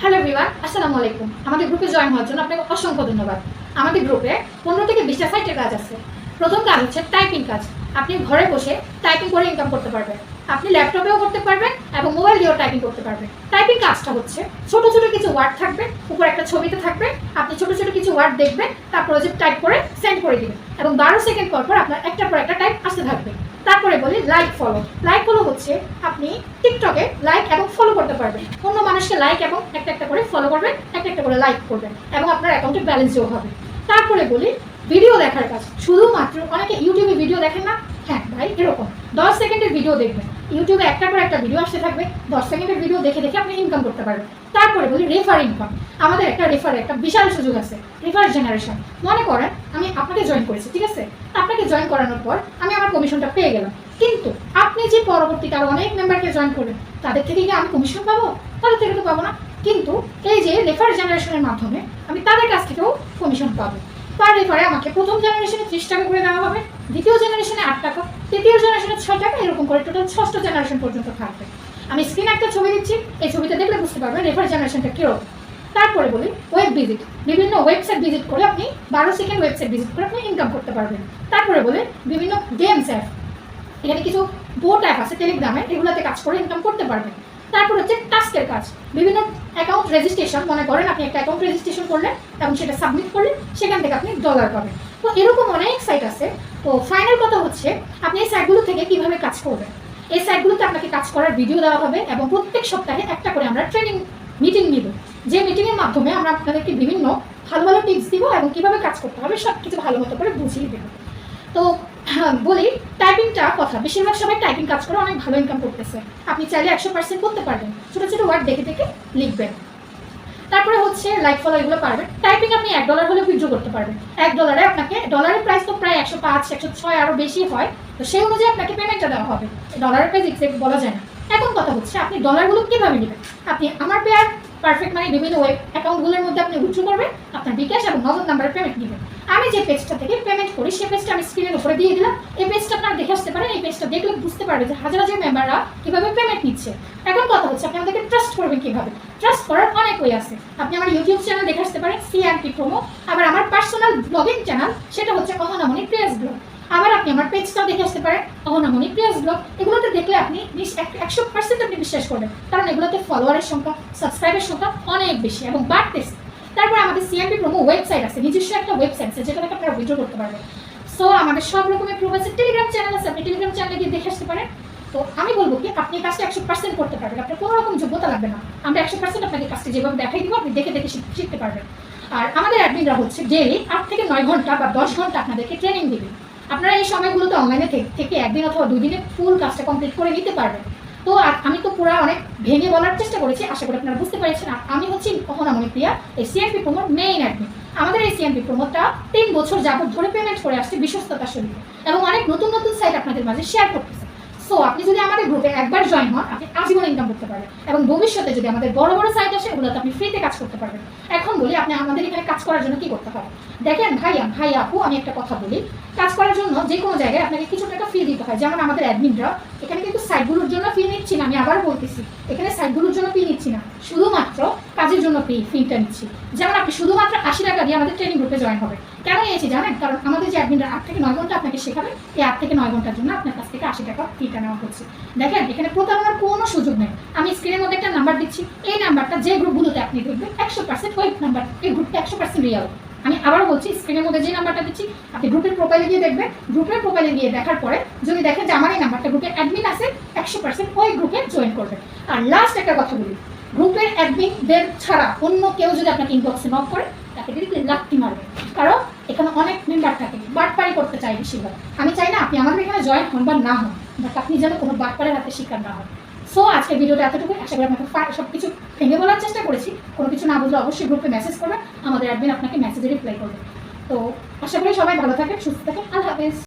Hello everyone আসসালামু আলাইকুম। আমাদের গ্রুপে জয়েন হওয়ার জন্য আপনাকে অসংখ্য ধন্যবাদ। আমাদের গ্রুপে পনেরো থেকে বিশটা সাইটের কাজ আছে। প্রথম কাজ হচ্ছে টাইপিং কাজ। আপনি ঘরে বসে টাইপিং করে ইনকাম করতে পারবেন। আপনি ল্যাপটপেও করতে পারবেন এবং মোবাইল দিয়েও টাইপিং করতে পারবেন। টাইপিং কাজটা হচ্ছে ছোট ছোট কিছু ওয়ার্ড থাকবে, উপর একটা ছবিতে থাকবে। আপনি ছোট ছোট কিছু ওয়ার্ড দেখবেন, তারপরে যে টাইপ করে সেন্ড করে দিবেন। এবং বারো সেকেন্ড পর পর আপনার একটার পর একটা টাইপ আসতে থাকবে। তারপরে বলি লাইক ফলো লাইক ফলো হচ্ছে আপনি টিকটকে লাইক এবং ফলো করতে পারবেন। অন্য মানুষকে লাইক এবং একটা একটা করে ফলো করবেন, একটা একটা করে লাইক করবেন এবং আপনার অ্যাকাউন্টে ব্যালেন্স হবে। তারপরে বলি ভিডিও দেখার কাজ। শুধুমাত্র অনেকে ইউটিউবে ভিডিও দেখেন না হ্যাঁ ভাই, এরকম। দশ সেকেন্ডের ভিডিও দেখবেন। ইউটিউবে একটা করে একটা ভিডিও আসতে থাকবে। দশ সেকেন্ডের ভিডিও দেখে দেখে আপনি ইনকাম করতে পারবেন। তারপরে বলি রেফার ইনকাম আমাদের একটা রেফার একটা বিশাল সুযোগ আছে। রেফার জেনারেশন মনে করেন, আমি আপনাকে জয়েন করেছি, ঠিক আছে? আপনাকে জয়েন করানোর পর আমি আমার কমিশনটা পেয়ে গেলাম। কিন্তু আপনি যে পরবর্তীতে আরও অনেক মেম্বারকে জয়েন করবেন তাদের থেকে কি আমি কমিশন পাবো? তাদের থেকে তো পাবো না। কিন্তু এই যে রেফার জেনারেশনের মাধ্যমে আমি তাদের কাছ থেকেও কমিশন পাবো। পার রেফারে আমাকে প্রথম জেনারেশনে ত্রিশ টাকা করে দেওয়া হবে, দ্বিতীয় জেনারেশনে আট টাকা, তৃতীয় জেনারেশনে ছয় টাকা, এরকম করে টোটাল ষষ্ঠ জেনারেশন পর্যন্ত থাকবে। আমি স্ক্রিনে একটা ছবি দিচ্ছি, এই ছবিটা দেখলে বুঝতে পারবেন রেফার জেনারেশনটা কীরকম। তারপরে বলি ওয়েব ভিজিট বিভিন্ন ওয়েবসাইট ভিজিট করে আপনি বারো সেকেন্ড ওয়েবসাইট ভিজিট করে আপনি ইনকাম করতে পারবেন। তারপরে বলে, বিভিন্ন গেমস অ্যাপ এখানে কিছু বোট অ্যাপ আছে টেলিগ্রামে এগুলোতে কাজ করে ইনকাম করতে পারবেন। তারপর হচ্ছে টাস্কের কাজ। বিভিন্ন অ্যাকাউন্ট রেজিস্ট্রেশন মনে করেন আপনি একটা অ্যাকাউন্ট রেজিস্ট্রেশন করলেন এবং সেটা সাবমিট করলেন, সেখান থেকে আপনি ডলার পাবেন। তো এরকম অনেক সাইট আছে। তো ফাইনাল কথা হচ্ছে, আপনি এই সাইটগুলো থেকে কীভাবে কাজ করবেন? এই সাইটগুলোতে আপনাকে কাজ করার ভিডিও দেওয়া হবে এবং প্রত্যেক সপ্তাহে একটা করে আমরা ট্রেনিং মিটিং নিব। যে মিটিংয়ের মাধ্যমে আমরা আপনাদেরকে বিভিন্ন ভালো ভালো টিপস দিব এবং কীভাবে কাজ করতে হবে সব কিছু ভালো মতো করে বুঝিয়ে দেবো। তো বলি টাইপিংটা কথা। বেশিরভাগ সবাই টাইপিং কাজ করে অনেক ভালো ইনকাম করতেছে। আপনি চাইলে একশো পার্সেন্ট করতে পারবেন। ছোটো ছোটো ওয়ার্ড দেখে দেখে লিখবেন। তারপরে হচ্ছে লাইক ফলো এগুলো পারবেন। টাইপিং আপনি এক ডলার হলে উইথড্র করতে পারবেন। এক ডলারে আপনাকে ডলারের প্রাইস তো প্রায় একশো পাঁচ, একশো ছয় আরও বেশি হয়। তো সেই অনুযায়ী আপনাকে পেমেন্টটা দেওয়া হবে। ডলারের প্রাইস এক্সাক্ট বলা যায় না। এখন কথা হচ্ছে, আপনি ডলারগুলো কীভাবে নেবেন? আপনি আমার পেয়ার পারফেক্ট মানে বিভিন্ন ওয়েব অ্যাকাউন্টগুলোর মধ্যে আপনি উইথড্র করবেন, আপনার বিকাশ এবং নগদ নাম্বারে পেমেন্ট নেবেন। আমি যে পেজটা থেকে পেমেন্ট করি সেই পেজটা আমি স্ক্রিনের উপরে দিয়ে দিলাম। এই পেজটা আপনারা দেখে আসতে পারেন, এই পেজটা দেখলে বুঝতে পারবে যে হাজার হাজার মেম্বাররা কীভাবে পেমেন্ট নিচ্ছে। এখন কথা হচ্ছে, আপনি আমাদেরকে ট্রাস্ট করবেন কীভাবে? ট্রাস্ট করার অনেক ওয়ে আছে। আপনি আমার ইউটিউব চ্যানেল দেখে আসতে পারেন সিআরপি প্রোমো আবার আমার পার্সোনাল ব্লগিং চ্যানেল সেটা হচ্ছে ব্লগ আবার আপনি আমার পেজটাও দেখে আসতে পারেন। অহনামনি প্রেস ব্লগ, এগুলোতে দেখলে আপনি একশো পার্সেন্ট আপনি বিশ্বাস করবেন। কারণ এগুলোতে ফলোয়ারের সংখ্যা সাবস্ক্রাইবের সংখ্যা অনেক বেশি এবং বাড়তেছে। তারপর আমাদের সিএমপি প্রোমো ওয়েবসাইট আছে, নিজস্ব একটা ওয়েবসাইট আছে যেটা থেকে আপনারা উইড্রো করতে পারবেন। সো আমাদের সব রকমের প্রুফ আছে। টেলিগ্রাম চ্যানেল আছে, আপনি টেলিগ্রাম চ্যানেলে গিয়ে দেখে আসতে পারেন। তো আমি বলব কি, আপনি কাজটা একশো পার্সেন্ট করতে পারবেন। আপনার কোনো রকম যোগ্যতা লাগবে না। আমরা একশো পার্সেন্ট আপনাকে কাজটা যেভাবে দেখাই দিব, আপনি দেখে দেখে শিখ- শিখতে পারবেন। আর আমাদের অ্যাডমিনরা হচ্ছে ডেলি আট থেকে নয় ঘণ্টা বা দশ ঘণ্টা আপনাদেরকে ট্রেনিং দিবে। আপনারা এই সময়গুলোতে অনলাইনে থেকে একদিন অথবা দুদিনে ফুল কাজটা কমপ্লিট করে নিতে পারবেন। তো আমি তো পুরো অনেক ভেঙে বলার চেষ্টা করেছি, আশা করি আপনারা বুঝতে পেরেছেন। আমি হচ্ছি অহনামণি প্রিয়া, এই সিএমপি প্রমোট মেইন অ্যাডমিন আমাদের এই সিএমপি প্রমোটটা তিন বছর যাবত ধরে পেমেন্ট করে আসছে বিশ্বস্ততার সঙ্গে এবং অনেক নতুন নতুন সাইট আপনাদের মাঝে শেয়ার করতেছে। সো আপনি যদি আমাদের গ্রুপে একবার জয়েন হন, আপনি আজীবন ইনকাম করতে পারবেন। এবং ভবিষ্যতে যদি আমাদের বড় বড় সাইট আসে, ওগুলোতে আপনি ফ্রিতে কাজ করতে পারবেন। এখন বলি, আপনি আমাদের এখানে কাজ করার জন্য কি করতে হবে দেখেন ভাইয়া ভাই আপু, আমি একটা কথা বলি। কাজ করার জন্য যে কোনো জায়গায় আপনাকে কিছু টাকা ফি দিতে হয়। যেমন আমাদের অ্যাডমিনরা এখানে কিন্তু সাইটগুলোর জন্য ফি নিচ্ছি না, আমি আবার বলতেছি, এখানে সাইটগুলোর জন্য ফি নিচ্ছি না। শুধুমাত্র কাজের জন্য ফি ফিটা নিচ্ছি। যেমন আপনি শুধুমাত্র আশি টাকা দিয়ে আমাদের ট্রেনিং গ্রুপে জয়েন হবে। কেন নিয়েছি জানেন? কারণ আমাদের যে অ্যাডমিনরা আট থেকে নয় ঘণ্টা আপনাকে শেখাবে, এই আট থেকে নয় ঘণ্টার জন্য আপনার কাছ থেকে আশি টাকা ফিটা নেওয়া হচ্ছে। দেখেন, এখানে প্রতারণার কোনো সুযোগ নেই। আমি স্ক্রিনের মধ্যে একটা নাম্বার দিচ্ছি। এই নাম্বারটা যে গ্রুপগুলোতে আপনি দেখবেন একশো পার্সেন্ট ওই নাম্বার এই গ্রুপটা একশো পার্সেন্ট রিয়াল আমি আবার বলছি স্ক্রিনের মধ্যে যে নাম্বারটা দিচ্ছি, আপনি গ্রুপের প্রোফাইলে গিয়ে দেখবেন। গ্রুপের প্রোফাইলে গিয়ে দেখার পরে যদি দেখেন যে আমার এই নাম্বারটা গ্রুপে অ্যাডমিন আছে, একশো পার্সেন্ট ওই গ্রুপে জয়েন করবেন। আর লাস্ট একটা কথা বলি গ্রুপের অ্যাডমিনদের ছাড়া অন্য কেউ যদি আপনাকে ইনবক্সে নক করে, তাকে কিন্তু লাত্তি মারবে। কারণ এখানে অনেক মেম্বার থাকে, বাটপারি করতে চাই বেশিরভাগ। আমি চাই না আপনি আমাদের এখানে জয়েন হন বা না হন বাট আপনি যেন কোনো বাটপারের হাতে শিকার না হন। সো আজকের ভিডিওটা এতটুকু আশা করি আপনাকে সব কিছু ভেঙে বলার চেষ্টা করেছি। কোনো কিছু না বুঝলে অবশ্যই গ্রুপে মেসেজ করবেন, আমাদের অ্যাডমিন আপনাকে মেসেজে রিপ্লাই করবে। তো, আশা করি সবাই ভালো থাকেন, সুস্থ থাকেন। আল্লাহ হাফেজ।